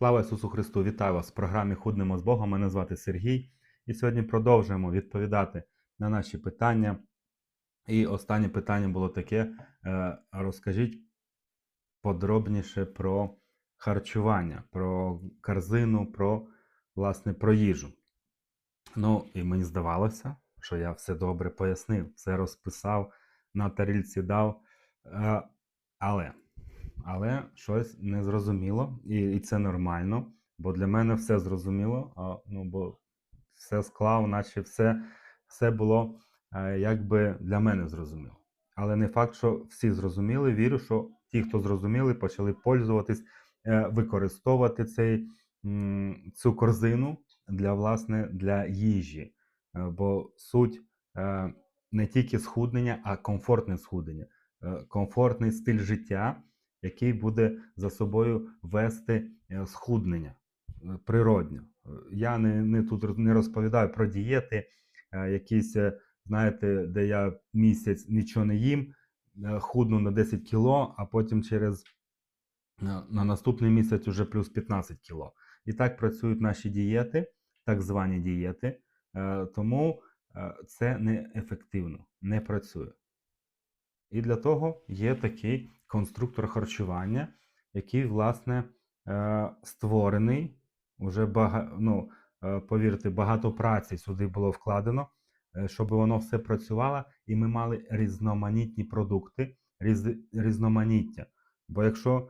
Слава Ісусу Христу! Вітаю вас в програмі Худнемо з Богом. Мене звати Сергій. І сьогодні продовжуємо відповідати на наші питання. І останнє питання було таке: е, розкажіть подробніше про харчування, про корзину, про власне про їжу. Ну, і мені здавалося, що я все добре пояснив, все розписав, на тарільці дав. Е, Але, але щось не зрозуміло, і, і це нормально, бо для мене все зрозуміло, а, ну, бо все склав, наче все, все було е, якби для мене зрозуміло. Але не факт, що всі зрозуміли. Вірю, що ті, хто зрозуміли, почали пользуватись, е, використовувати цей, м, цю корзину для власне для їжі. Е, Бо суть е, не тільки схуднення, а комфортне схуднення, Е, комфортний стиль життя, який буде за собою вести е, схуднення е, природньо. Е, Я не, не тут не розповідаю про дієти, якісь, знаєте, де я місяць нічого не їм, худну на 10 кіло, а потім через на на наступний місяць уже плюс 15 кіло. І так працюють наші дієти, так звані дієти. Тому це неефективно, не працює. І для того є такий конструктор харчування, який, власне, е, створений. Уже бага, ну, е, повірте, багато праці сюди було вкладено, е, щоб воно все працювало, і ми мали різноманітні продукти, різ, різноманіття. Бо якщо,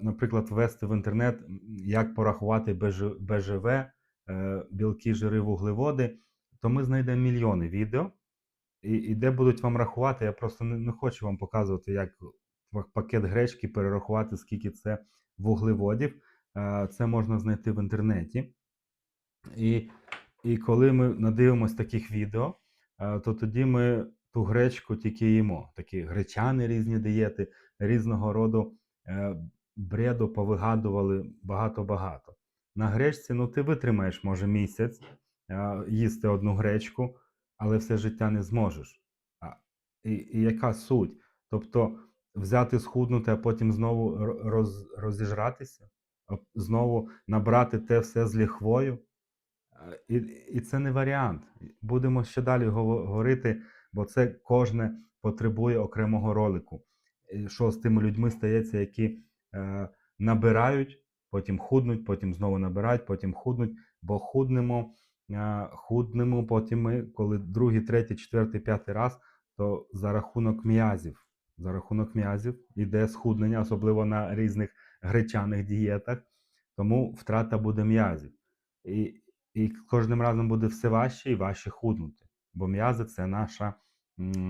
наприклад, ввести в інтернет, як порахувати БЖ, БЖВ, білки, жири, вуглеводи, то ми знайдемо мільйони відео, і, і де будуть вам рахувати, я просто не, не хочу вам показувати, як пакет гречки перерахувати, скільки це вуглеводів. Е, Це можна знайти в інтернеті. І, і коли ми надивимося таких відео, е, то тоді ми ту гречку тільки їмо. Такі гречани різні дієти, різного роду е, бреду повигадували багато-багато. На гречці, ну ти витримаєш, може, місяць їсти одну гречку, але все життя не зможеш. І, і яка суть? Тобто взяти схуднути, а потім знову роз, розіжратися, знову набрати те все з ліхвою. Е, І, і це не варіант. Будемо ще далі говорити, бо це кожне потребує окремого ролику. Що з тими людьми стається, які е, набирають, потім худнуть, потім знову набирають, потім худнуть, бо худнемо, е, худнемо, потім ми, коли другий, третій, четвертий, п'ятий раз, то за рахунок м'язів. За рахунок м'язів іде схуднення, особливо на різних гречаних дієтах, тому втрата буде м'язів. І, і кожним разом буде все важче і важче худнути. Бо м'язи це наша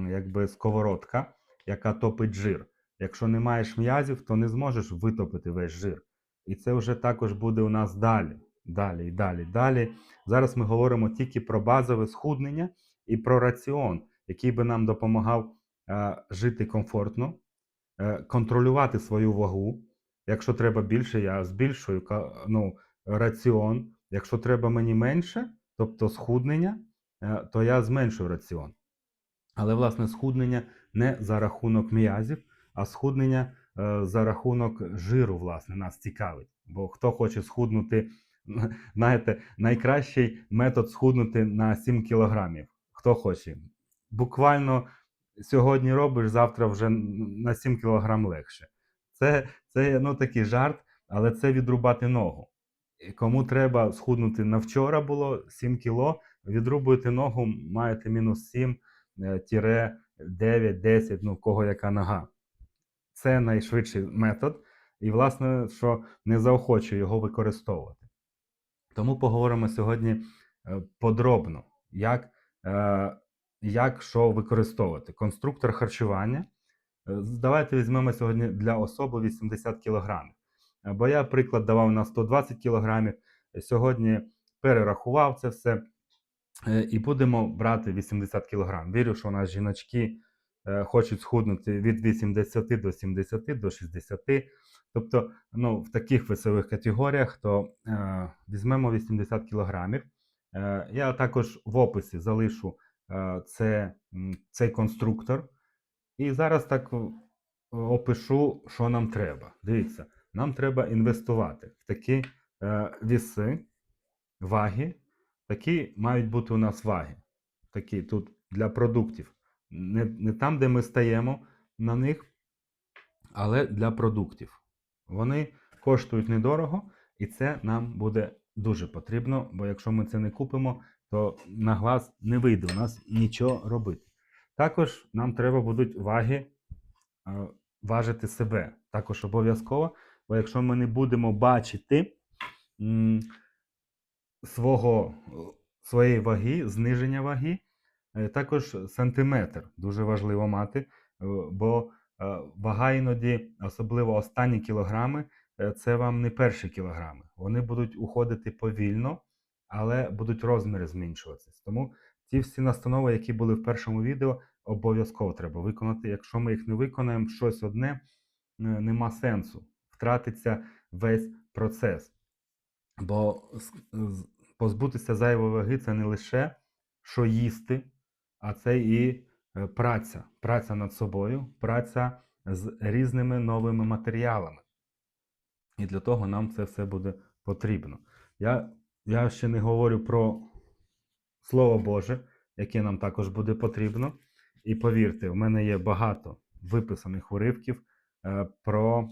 якби сковородка, яка топить жир. Якщо не маєш м'язів, то не зможеш витопити весь жир. І це вже також буде у нас далі. Далі далі, далі. Зараз ми говоримо тільки про базове схуднення і про раціон, який би нам допомагав жити комфортно, е, контролювати свою вагу. Якщо треба більше, я збільшую ну, раціон. Якщо треба мені менше, тобто схуднення, е, то я зменшую раціон. Але власне схуднення не за рахунок м'язів, а схуднення е, за рахунок жиру, власне, нас цікавить. Бо хто хоче схуднути, знаєте, найкращий метод схуднути на 7 кілограмів. Хто хоче. Буквально сьогодні робиш, завтра вже на 7 кілограм легше. Це, це ну, такий жарт, але це відрубати ногу. І Кому треба схуднути на вчора було 7 кіло, відрубуєте ногу, маєте мінус 7, е, тіре 9, 10, ну в кого яка нога. Це найшвидший метод, і, власне, що не заохочую його використовувати. Тому поговоримо сьогодні е, подробно, як, е, як що використовувати. Конструктор харчування. Е, Давайте візьмемо сьогодні для особи 80 кг. Бо я приклад давав на 120 кг. Сьогодні перерахував це все. Е, І будемо брати 80 кг. Вірю, що у нас жіночки е, хочуть схуднути від 80 до 70 до 60. Тобто, ну, в таких весових категоріях, то е, візьмемо 80 кг. Е, я також в описі залишу е, це, цей конструктор. І зараз так е, опишу, що нам треба. Дивіться, нам треба інвестувати в такі е, віси, ваги. Такі мають бути у нас ваги. Такі тут для продуктів. Не, не там, де ми стаємо на них, але для продуктів. Вони коштують недорого, і це нам буде дуже потрібно, бо якщо ми це не купимо, то на глаз не вийде у нас нічого робити. Також нам треба будуть ваги е, важити себе. Також обов'язково, бо якщо ми не будемо бачити свого, своєї ваги, зниження ваги, е, також сантиметр дуже важливо мати, е, бо вага іноді, особливо останні кілограми, це вам не перші кілограми. Вони будуть уходити повільно, але будуть розміри зменшуватися. Тому ці всі настанови, які були в першому відео, обов'язково треба виконати. Якщо ми їх не виконаємо, щось одне е, нема сенсу. Втратиться весь процес. Бо позбутися зайвої ваги це не лише що їсти, а це і е, праця. Праця над собою, праця з різними новими матеріалами. І для того нам це все буде потрібно. Я, я ще не говорю про Слово Боже, яке нам також буде потрібно. І повірте, в мене є багато виписаних уривків е, про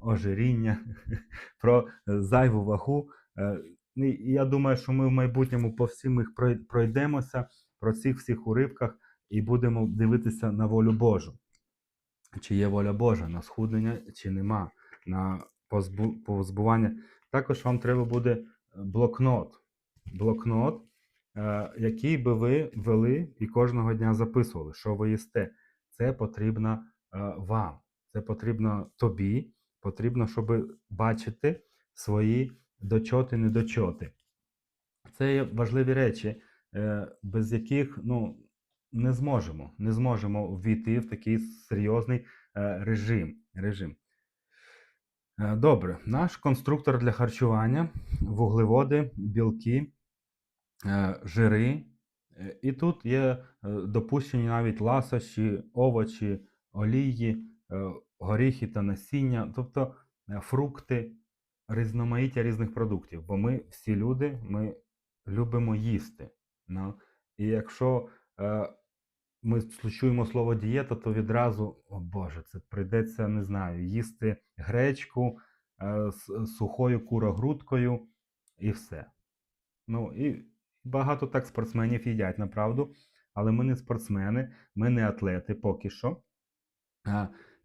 ожиріння, про зайву вагу. Е, і я думаю, що ми в майбутньому по всім їх пройдемося про цих всіх уривках і будемо дивитися на волю Божу. Чи є воля Божа на схуднення, чи нема, на позбу- позбування. Також вам треба буде блокнот. Блокнот, е, який би ви вели і кожного дня записували, що ви їсте. Це потрібно е, вам, це потрібно тобі, потрібно, щоб бачити свої дочоти, недочоти. Це є важливі речі, е, без яких ну, не зможемо, не зможемо ввійти в такий серйозний режим. режим. Е, Добре, наш конструктор для харчування, вуглеводи, білки, е, жири. Е, І тут є допущені навіть ласощі, овочі, олії, горіхи та насіння, тобто фрукти, різноманіття різних продуктів. Бо ми всі люди, ми любимо їсти. Ну, і якщо ми чуємо слово дієта, то відразу, о Боже, це прийдеться, не знаю, їсти гречку е, з сухою курогрудкою і все. Ну і багато так спортсменів їдять, направду. Але ми не спортсмени, ми не атлети поки що.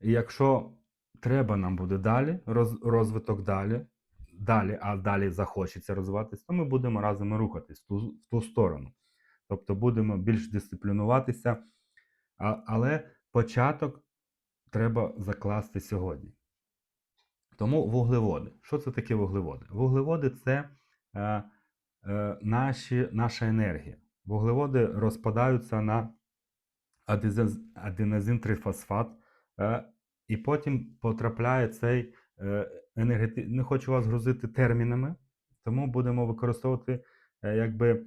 І якщо треба нам буде далі, роз, розвиток далі, далі, а далі захочеться розвиватися, то ми будемо разом рухатись в ту, в ту сторону. Тобто будемо більш дисциплінуватися, але початок треба закласти сьогодні. Тому вуглеводи. Що це таке вуглеводи? Вуглеводи це е, е, наші, наша енергія. Вуглеводи розпадаються на адезаз- аденозин-трифосфат, е, і потім потрапляє цей е, енергети... Не хочу вас грузити термінами, тому будемо використовувати е, якби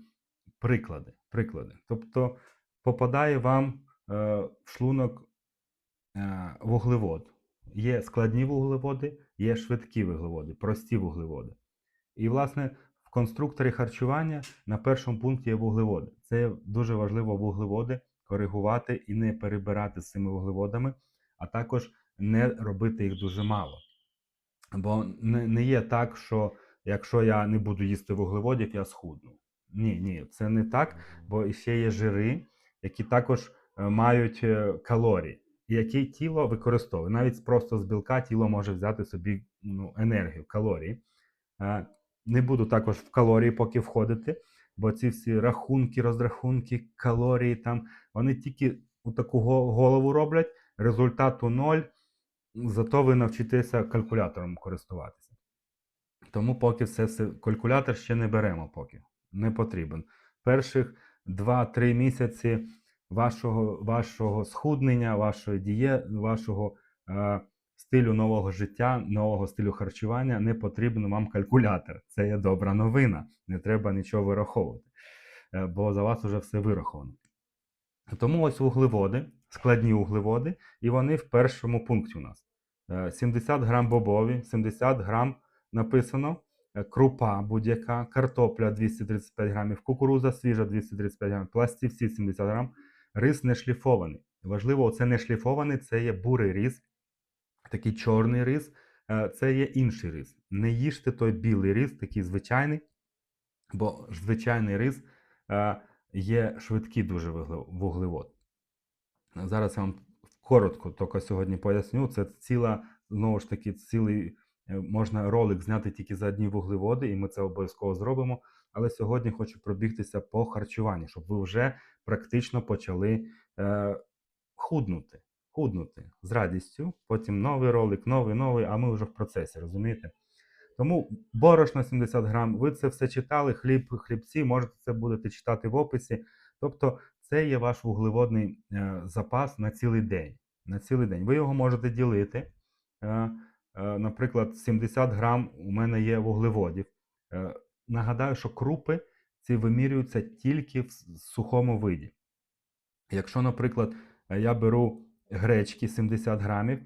приклади. приклади. Тобто попадає вам е, в шлунок е, вуглевод. Є складні вуглеводи, є швидкі вуглеводи, прості вуглеводи. І, власне, в конструкторі харчування на першому пункті є вуглеводи. Це дуже важливо вуглеводи коригувати і не перебирати з цими вуглеводами, а також не робити їх дуже мало. Бо не, є так, що якщо я не буду їсти вуглеводів, я схудну. Ні, ні, це не так, бо ще є жири, які також е, мають е, калорії, і які тіло використовує. Навіть просто з білка тіло може взяти собі ну, енергію, калорії. Е, Не буду також в калорії поки входити, бо ці всі рахунки, розрахунки, калорії там, вони тільки у таку голову роблять, результату ноль, зато ви навчитеся калькулятором користуватися. Тому поки все, все калькулятор ще не беремо поки. Не потрібен. Перших 2-3 місяці вашого, вашого схуднення, вашої діє, вашого е, стилю нового життя, нового стилю харчування не потрібен вам калькулятор. Це є добра новина. Не треба нічого вираховувати, е, бо за вас вже все вираховано. Тому ось вуглеводи, складні вуглеводи, і вони в першому пункті у нас. Е, 70 грам бобові, 70 грам написано е, крупа будь-яка, картопля 235 грамів, кукуруза свіжа 235 грамів, пластівці 70 грам, рис не шліфований. Важливо, це не шліфований, це є бурий рис, такий чорний рис, е, це є інший рис. Не їжте той білий рис, такий звичайний, бо звичайний рис е, є швидкий дуже вугле- вуглевод. Зараз я вам коротко тільки сьогодні поясню. Це ціла, знову ж таки, цілий е, можна ролик зняти тільки за одні вуглеводи, і ми це обов'язково зробимо. Але сьогодні хочу пробігтися по харчуванню, щоб ви вже практично почали е, худнути. Худнути з радістю. Потім новий ролик, новий, новий, а ми вже в процесі, розумієте? Тому борошно 70 грам, ви це все читали, хліб, хлібці, можете це будете читати в описі. Тобто це є ваш вуглеводний е, запас на цілий день. На цілий день. Ви його можете ділити. Е, е, наприклад, 70 грам у мене є вуглеводів. Е, нагадаю, що крупи ці вимірюються тільки в сухому виді. Якщо, наприклад, е, я беру гречки 70 грамів,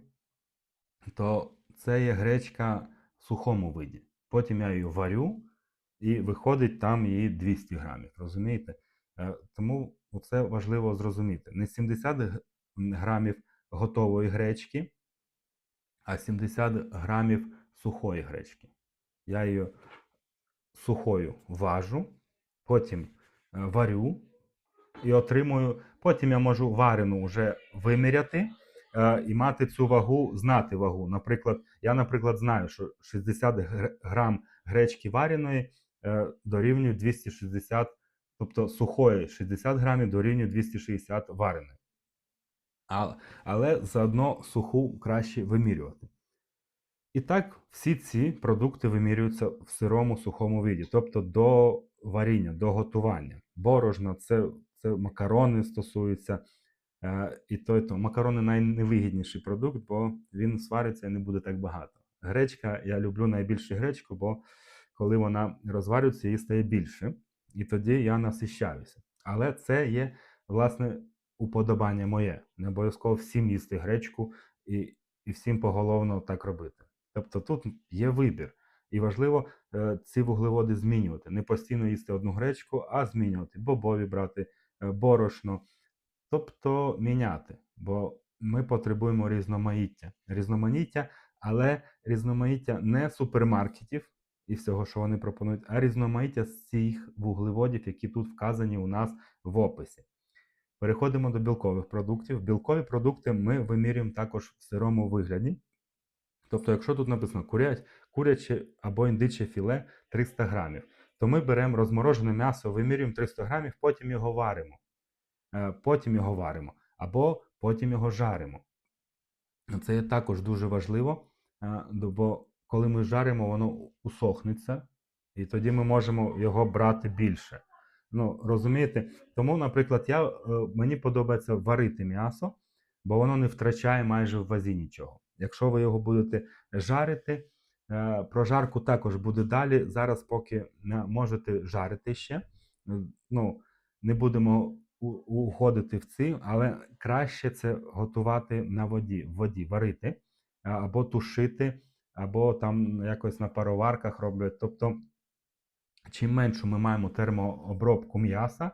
то це є гречка в сухому виді. Потім я її варю, і виходить там її 200 грамів. Розумієте? Е, Тому це важливо зрозуміти. Не 70 грамів готової гречки, 70 грамів сухої гречки. Я її сухою важу, потім е, варю і отримую. Потім я можу варену вже виміряти е, і мати цю вагу, знати вагу. Наприклад, я, наприклад, знаю, що 60 грам гречки вареної е, дорівнює 260, тобто сухої 60 грамів дорівнює 260 вареної. Але заодно суху краще вимірювати. І так, всі ці продукти вимірюються в сирому сухому виді, тобто до варіння, до готування. Борошно це, це макарони стосуються. Е, і то, і то. Макарони найневигідніший продукт, бо він свариться і не буде так багато. Гречка, я люблю найбільше гречку, бо коли вона розварюється, її стає більше. І тоді я насищаюся. Але це є, власне, уподобання моє. Не обов'язково всім їсти гречку і, і всім поголовно так робити. Тобто тут є вибір. І важливо е, ці вуглеводи змінювати. Не постійно їсти одну гречку, а змінювати бобові брати, е, борошно. Тобто міняти. Бо ми потребуємо різноманіття. Різноманіття, але різноманіття не супермаркетів і всього, що вони пропонують, а різноманіття з цих вуглеводів, які тут вказані у нас в описі. Переходимо до білкових продуктів. Білкові продукти ми вимірюємо також в сирому вигляді. Тобто, якщо тут написано куряче або індиче філе 300 грамів, то ми беремо розморожене м'ясо, вимірюємо 300 грамів, потім його варимо. Е, Потім його варимо, або потім його жаримо. Це є також дуже важливо, е, бо коли ми жаримо, воно усохнеться, і тоді ми можемо його брати більше. Ну, розумієте? Тому, наприклад, я, е, мені подобається варити м'ясо, бо воно не втрачає майже в вазі нічого. Якщо ви його будете жарити, е, про жарку також буде далі. Зараз, поки не можете жарити ще, е, ну, не будемо уходити в ці, але краще це готувати на воді, в воді, варити, або тушити, або там якось на пароварках роблять. Тобто, чим меншу ми маємо термообробку м'яса,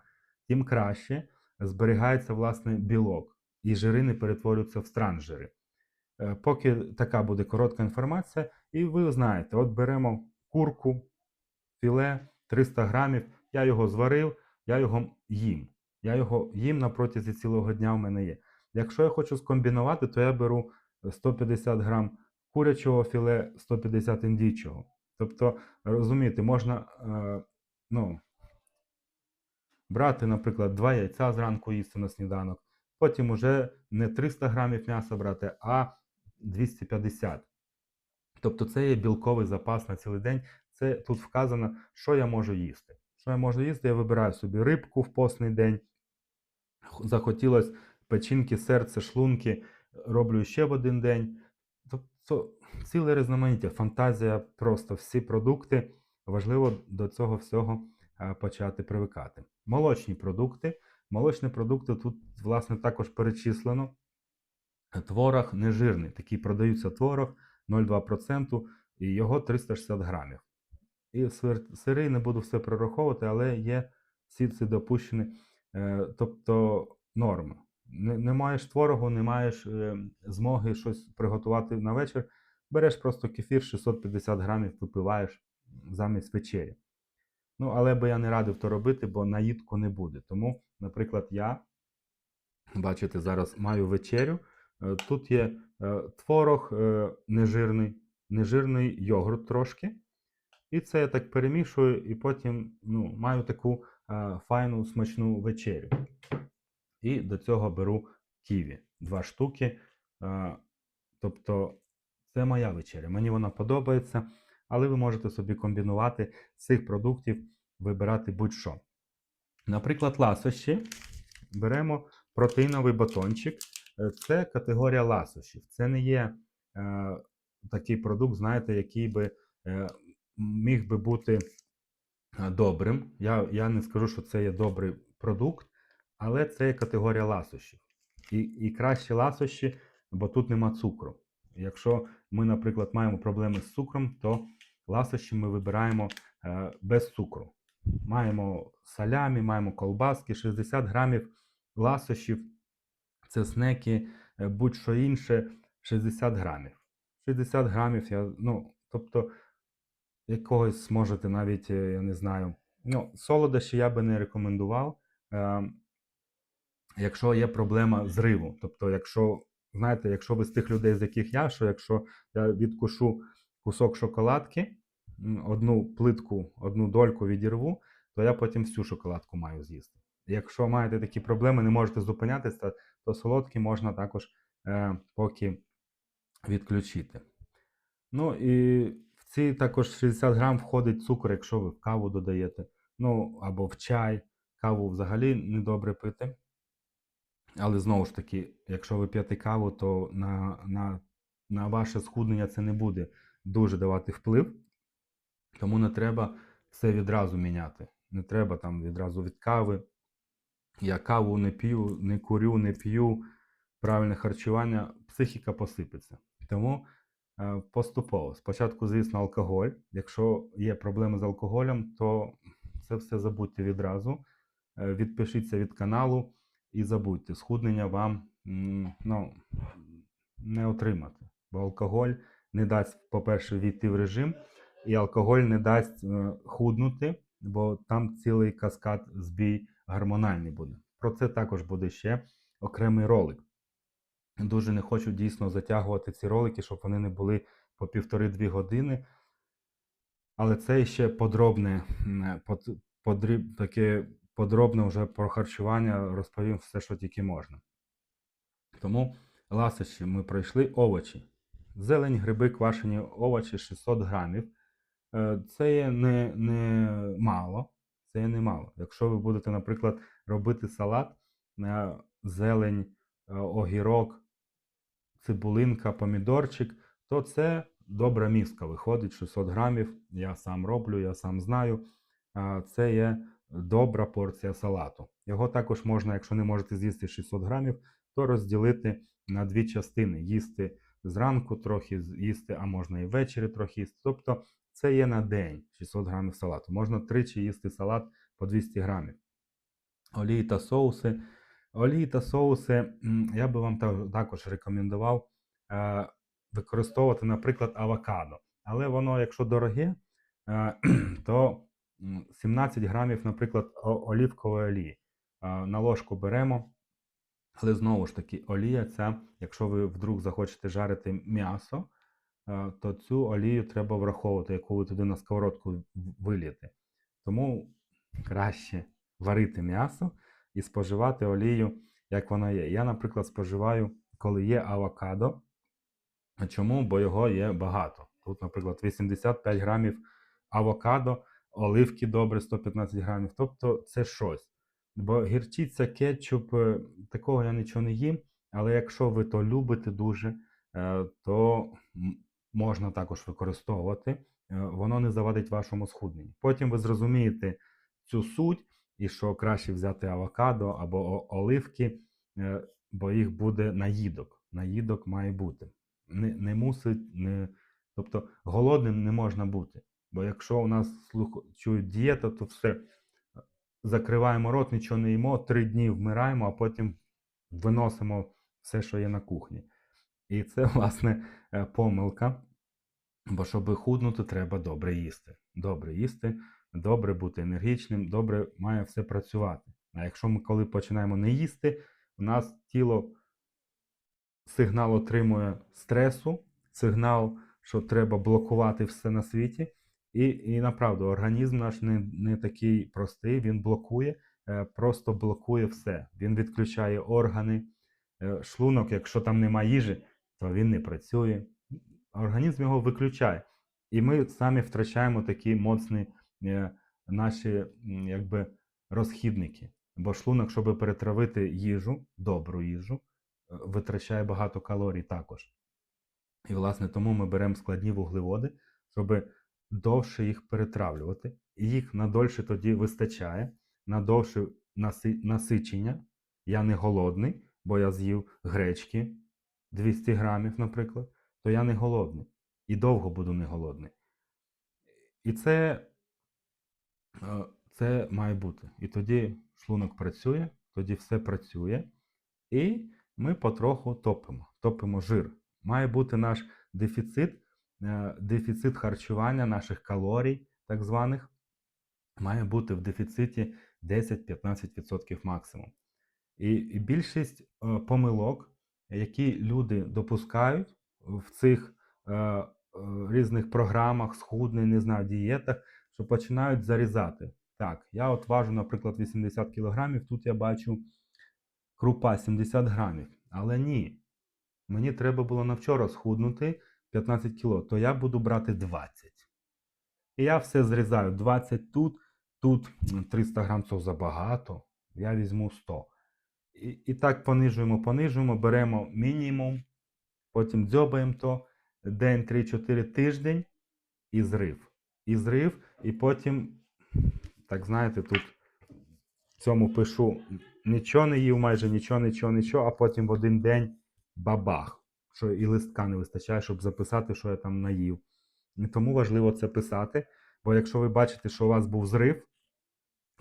тим краще зберігається власне білок, і жири не перетворюються в странжири. Е, Поки така буде коротка інформація, і ви знаєте, от беремо курку, філе 300 грамів, я його зварив, я його їм. Я його їм на протязі цілого дня в мене є. Якщо я хочу скомбінувати, то я беру 150 грам курячого філе, 150 індійчого. Тобто, розумієте, можна е, ну, брати, наприклад, два яйця зранку їсти на сніданок, потім уже не 300 грамів м'яса брати, а 250. Тобто це є білковий запас на цілий день. Це тут вказано, що я можу їсти. Що я можу їсти, я вибираю собі рибку в постний день. Захотілось печінки, серце, шлунки, роблю ще в один день. Ціле різноманіття, фантазія, просто всі продукти. Важливо до цього всього е, почати привикати. Молочні продукти. Молочні продукти тут, власне, також перечислено. Творог нежирний. Такий продаються творог 0,2% і його 360 грамів. І сири не буду все прораховувати, але є всі ці допущені, е, тобто норми. Не, не маєш творогу, не маєш е, змоги щось приготувати на вечір. Береш просто кефір 650 грамів, випиваєш замість вечері. Ну, але би я не радив то робити, бо наїдку не буде. Тому, наприклад, я, бачите, зараз маю вечерю. Е, Тут є е, творог е, нежирний, нежирний йогурт трошки. І це я так перемішую, і потім ну, маю таку е, файну смачну вечерю. І до цього беру ківі. Два штуки. Е, тобто, це моя вечеря. Мені вона подобається, але ви можете собі комбінувати з цих продуктів, вибирати будь-що. Наприклад, ласощі. Беремо протеїновий батончик. Е, Це категорія ласощів. Це не є е, такий продукт, знаєте, який би е, міг би бути е, добрим. Я, я не скажу, що це є добрий продукт, але це є категорія ласощів. І, і кращі ласощі, бо тут нема цукру. Якщо ми, наприклад, маємо проблеми з цукром, то ласощі ми вибираємо е, без цукру. Маємо салямі, маємо колбаски, 60 грамів ласощів, це снеки, е, будь-що інше, 60 грамів. 60 грамів, я, ну, тобто, якогось можете навіть, е, я не знаю, ну, солодощі я би не рекомендував. Е, якщо є проблема зриву. Тобто, якщо, знаєте, якщо ви з тих людей, з яких я, що якщо я відкушу кусок шоколадки, одну плитку, одну дольку відірву, то я потім всю шоколадку маю з'їсти. Якщо маєте такі проблеми, не можете зупинятися, то солодкі можна також е, поки відключити. Ну і в ці також 60 грам входить цукор, якщо ви в каву додаєте, ну або в чай. Каву взагалі не добре пити. Але знову ж таки, якщо ви п'єте каву, то на, на, на ваше схуднення це не буде дуже давати вплив. Тому не треба все відразу міняти. Не треба там відразу від кави. Я каву не п'ю, не курю, не п'ю. Правильне харчування, психіка посипеться. Тому е, поступово. Спочатку, звісно, алкоголь. Якщо є проблеми з алкоголем, то це все забудьте відразу. Е, Відпишіться від каналу і забудьте, схуднення вам ну, не отримати. Бо алкоголь не дасть, по-перше, війти в режим, і алкоголь не дасть е, худнути, бо там цілий каскад збій гормональний буде. Про це також буде ще окремий ролик. Дуже не хочу дійсно затягувати ці ролики, щоб вони не були по півтори-дві години. Але це ще подробне, под, подріб, таке подробне вже про харчування розповім все, що тільки можна. Тому ласощі ми пройшли овочі. Зелень, гриби, квашені овочі 600 грамів. Е, Це є не, не мало. Це є не мало. Якщо ви будете, наприклад, робити салат, е, зелень, е, огірок, цибулинка, помідорчик, то це добра міска виходить 600 грамів. Я сам роблю, я сам знаю. Це є добра порція салату. Його також можна, якщо не можете з'їсти 600 грамів, то розділити на дві частини. Їсти зранку трохи їсти, а можна і ввечері трохи їсти. Тобто це є на день 600 грамів салату. Можна тричі їсти салат по 200 грамів. Олії та соуси. Олії та соуси я би вам також рекомендував е, використовувати, наприклад, авокадо. Але воно, якщо дороге, е, то 17 грамів, наприклад, олівкової олії. На ложку беремо. Але знову ж таки, олія ця, якщо ви вдруг захочете жарити м'ясо, то цю олію треба враховувати, яку ви туди на сковородку вилієте. Тому краще варити м'ясо і споживати олію, як вона є. Я, наприклад, споживаю, коли є авокадо. Чому? Бо його є багато. Тут, наприклад, 85 грамів авокадо, оливки добре 115 грамів. Тобто це щось. Бо гірчиця, кетчуп, е, такого я нічого не їм. Але якщо ви то любите дуже, е, то можна також використовувати. Е, Воно не завадить вашому схудненню. Потім ви зрозумієте цю суть, і що краще взяти авокадо або оливки, бо їх буде наїдок. Наїдок має бути. Не, не мусить, не, тобто голодним не можна бути. Бо якщо у нас слух чують дієта, то все закриваємо рот, нічого не їмо, три дні вмираємо, а потім виносимо все, що є на кухні. І це, власне, е, помилка. Бо щоб худнути, треба добре їсти. Добре їсти, добре бути енергічним, добре має все працювати. А якщо ми коли починаємо не їсти, у нас тіло сигнал отримує стресу, сигнал, що треба блокувати все на світі. І, і направду, організм наш не, не такий простий, він блокує, е, просто блокує все. Він відключає органи, е, шлунок, якщо там немає їжі, то він не працює. Організм його виключає. І ми самі втрачаємо такі моцні е, наші якби, розхідники. Бо шлунок, щоб перетравити їжу, добру їжу, витрачає багато калорій також. І, власне, тому ми беремо складні вуглеводи, щоб довше їх перетравлювати. Їх надольше тоді вистачає, надовше наси- насичення. Я не голодний, бо я з'їв гречки 200 грамів, наприклад, то я не голодний. І довго буду не голодний. І це, е, це має бути. І тоді шлунок працює, тоді все працює, і ми потроху топимо, топимо жир. Має бути наш дефіцит, дефіцит харчування наших калорій, так званих, має бути в дефіциті 10-15% максимум. І, більшість е, помилок, які люди допускають в цих е, е, різних програмах, схуднень, не знаю, дієтах, що починають зарізати. Так, я от важу, наприклад, 80 кілограмів, тут я бачу крупа 70 грамів. Але ні, мені треба було на вчора схуднути 15 кіло, то я буду брати 20. І я все зрізаю. 20 тут, тут 300 грам це забагато, я візьму 100. І, і так понижуємо, понижуємо, беремо мінімум, потім дзьобаємо то день, 3-4 тиждень і зрив. І зрив, і потім, так знаєте, тут в цьому пишу нічого не їв, майже нічого, нічого, нічого, а потім в один день бабах. Що і листка не вистачає, щоб записати, що я там наїв. І тому важливо це писати. Бо якщо ви бачите, що у вас був зрив,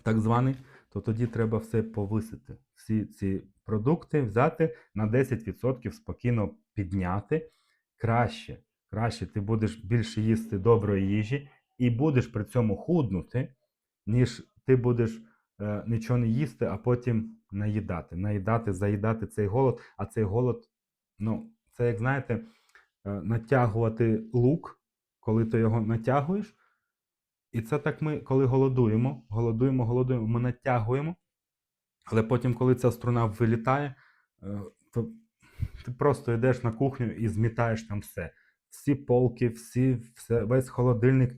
так званий, то тоді треба все повисити. Всі ці продукти взяти на 10% спокійно підняти. Краще, краще ти будеш більше їсти доброї їжі і будеш при цьому худнути, ніж ти будеш е, нічого не їсти, а потім наїдати. Наїдати, заїдати цей голод, а цей голод, ну, це як знаєте, е, натягувати лук, коли ти його натягуєш. І це так ми, коли голодуємо, голодуємо, голодуємо, ми натягуємо, але потім, коли ця струна вилітає, е, то ти просто йдеш на кухню і змітаєш там все. Всі полки, всі, все, весь холодильник,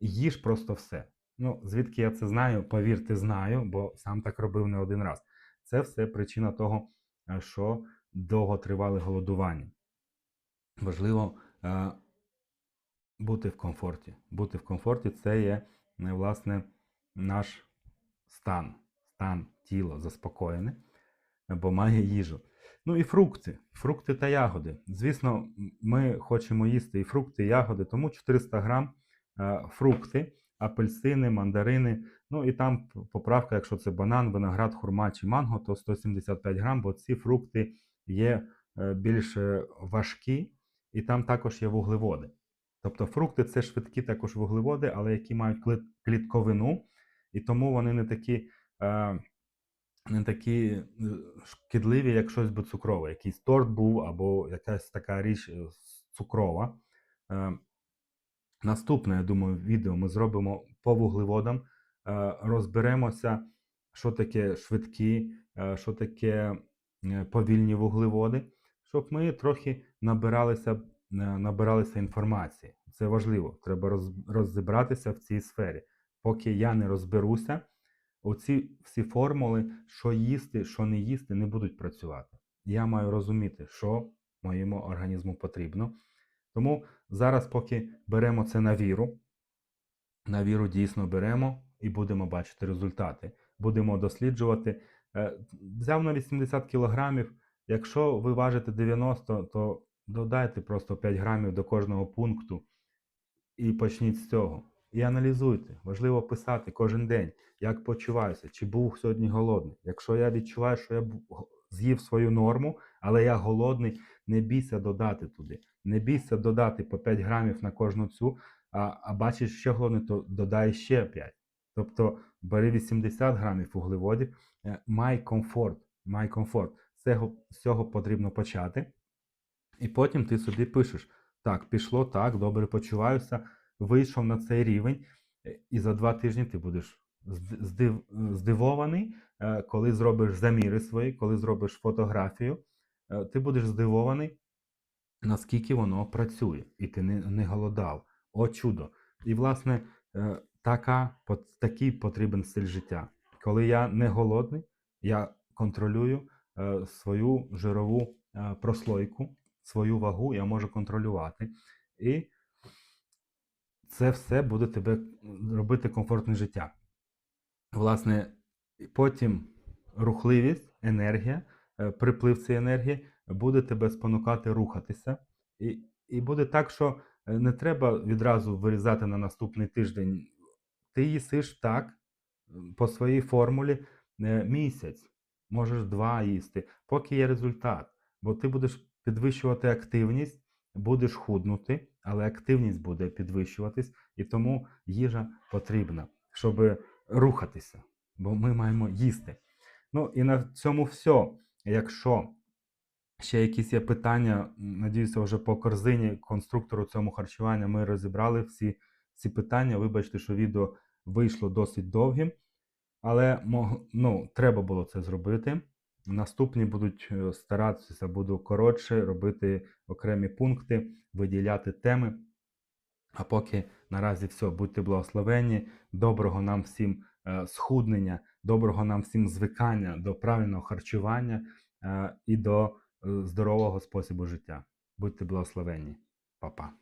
їж просто все. Ну, звідки я це знаю, повірте, знаю, бо сам так робив не один раз. Це все причина того, е, що довго тривали голодування. Важливо е, бути в комфорті. Бути в комфорті це є, е, власне, наш стан, стан тіла заспокоєне, бо має їжу. Ну і фрукти, фрукти та ягоди. Звісно, ми хочемо їсти і фрукти, і ягоди, тому 400 грам е, фрукти, апельсини, мандарини. Ну і там поправка, якщо це банан, виноград, хурма чи манго, то 175 грам, бо ці фрукти є е, більш е, важкі, і там також є вуглеводи. Тобто фрукти це швидкі також вуглеводи, але які мають клітковину, і тому вони не такі, е, не такі шкідливі, як щось би цукрове. Якийсь торт був або якась така річ цукрова. Наступне, я думаю, відео ми зробимо по вуглеводам, розберемося, що таке швидкі, що таке повільні вуглеводи, щоб ми трохи набиралися, е, набиралися інформації. Це важливо. Треба розібратися в цій сфері. Поки я не розберуся, оці всі формули, що їсти, що не їсти, не будуть працювати. Я маю розуміти, що моєму організму потрібно. Тому зараз, поки беремо це на віру, на віру дійсно беремо і будемо бачити результати. Будемо досліджувати. Е, Взяв на 80 кілограмів. Якщо ви важите 90, то додайте просто 5 грамів до кожного пункту і почніть з цього. і аналізуйте. Важливо писати кожен день, як почуваюся, чи був сьогодні голодний. Якщо я відчуваю, що я з'їв свою норму, але я голодний, не бійся додати туди. Не бійся додати по 5 грамів на кожну цю, а, а бачиш ще голодний, то додай ще 5. Тобто бери 80 грамів вуглеводів, е, май комфорт, май комфорт. З цього, з цього потрібно почати. І потім ти собі пишеш: так, пішло так, добре почуваюся, вийшов на цей рівень, е, і за два тижні ти будеш здив, здивований, е, коли зробиш заміри свої, коли зробиш фотографію, ти будеш здивований, наскільки воно працює, і ти не, не голодав. О чудо! І, власне, така, такий потрібен стиль життя. Коли я не голодний, я контролюю е, свою жирову е, прослойку, свою вагу я можу контролювати. І це все буде тебе робити комфортне життя. Власне, потім рухливість, енергія, е, приплив цієї енергії буде тебе спонукати рухатися. І, і буде так, що не треба відразу вирізати на наступний тиждень. Ти їсиш так, по своїй формулі е, місяць, можеш два їсти, поки є результат. Бо ти будеш підвищувати активність, будеш худнути, але активність буде підвищуватись, і тому їжа потрібна, щоб рухатися, бо ми маємо їсти. Ну і на цьому все. Якщо ще якісь є питання, надіюся, вже по корзині конструктору цьому харчування ми розібрали всі ці питання. Вибачте, що відео вийшло досить довгим, але ну, треба було це зробити. Наступні будуть е, старатися, буду коротше робити окремі пункти, виділяти теми. А поки наразі все, будьте благословенні, доброго нам всім е, схуднення, доброго нам всім звикання до правильного харчування е, і до здорового способу життя. Будьте благословенні, Па-па.